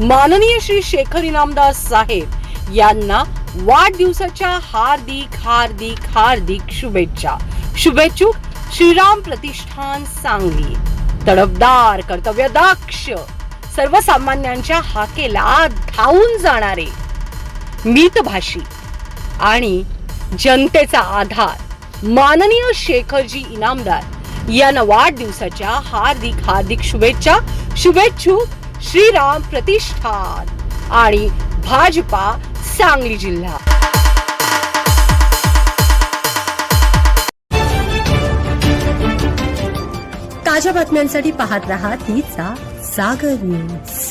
माननीय श्री शेखर इनामदार साहेब यांना वाढदिवसाच्या हार्दिक हार्दिक हार्दिक शुभेच्छा. शुभेच्छुक श्रीराम प्रतिष्ठान सांगली. तडफदार कर्तव्यदक्ष सर्वसामान्यांच्या हाकेला धावून जाणारे मितभाषी आणि जनतेचा आधार माननीय शेखरजी इनामदार यांना वाढदिवसाच्या हार्दिक हार्दिक शुभेच्छा. शुभेच्छुक श्रीराम प्रतिष्ठान आणि भाजपा सांगली जिल्हा. ताज्या बातम्यांसाठी पाहत रहा तिचा सागर न्यूज.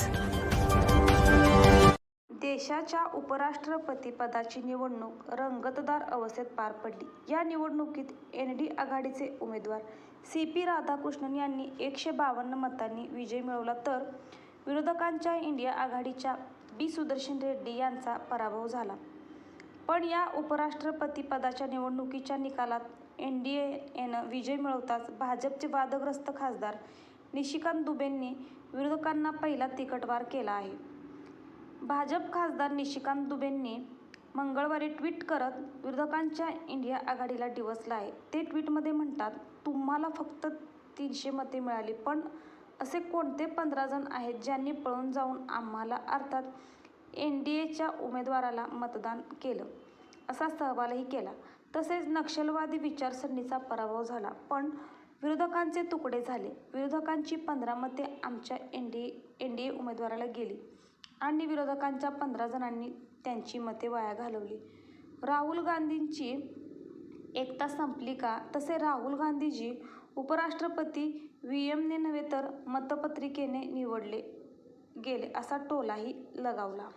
देशाच्या उपराष्ट्रपतीपदाची निवडणूक रंगतदार अवस्थेत पार पडली. या निवडणुकीत एन डी आघाडीचे उमेदवार सी पी राधाकृष्णन यांनी एकशे बावन्न मतांनी विजय मिळवला तर विरोधकांच्या इंडिया आघाडीच्या बी. सुदर्शन रेड्डी यांचा पराभव झाला. पण या उपराष्ट्रपतीपदाच्या निवडणुकीच्या निकालात एन डी एनं विजय मिळवताच भाजपचे वादग्रस्त खासदार निशिकांत दुबेंनी विरोधकांना पहिला तिकटवार केला आहे. भाजप खासदार निशिकांत दुबेंनी मंगळवारी ट्विट करत विरोधकांच्या इंडिया आघाडीला डिवसला आहे. ते ट्विटमध्ये म्हणतात तुम्हाला फक्त तीनशे मते मिळाली पण असे कोणते पंधरा जण आहेत ज्यांनी पळून जाऊन आम्हाला अर्थात एन डी एच्या उमेदवाराला मतदान केलं? असा सहभालही केला. तसेच नक्षलवादी विचारसरणीचा पराभव झाला. पण विरोधकांचे तुकडे झाले. विरोधकांची पंधरा मते आमच्या N D N D A उमेदवाराला गेली आणि विरोधकांच्या पंधरा जणांनी त्यांची मते वाया घालवली. राहुल गांधींची एकता संपली का? तसे राहुल गांधीजी उपराष्ट्रपती व्ही. एमने नव्हे तर मतपत्रिकेने निवडले गेले असा टोलाही लगावला.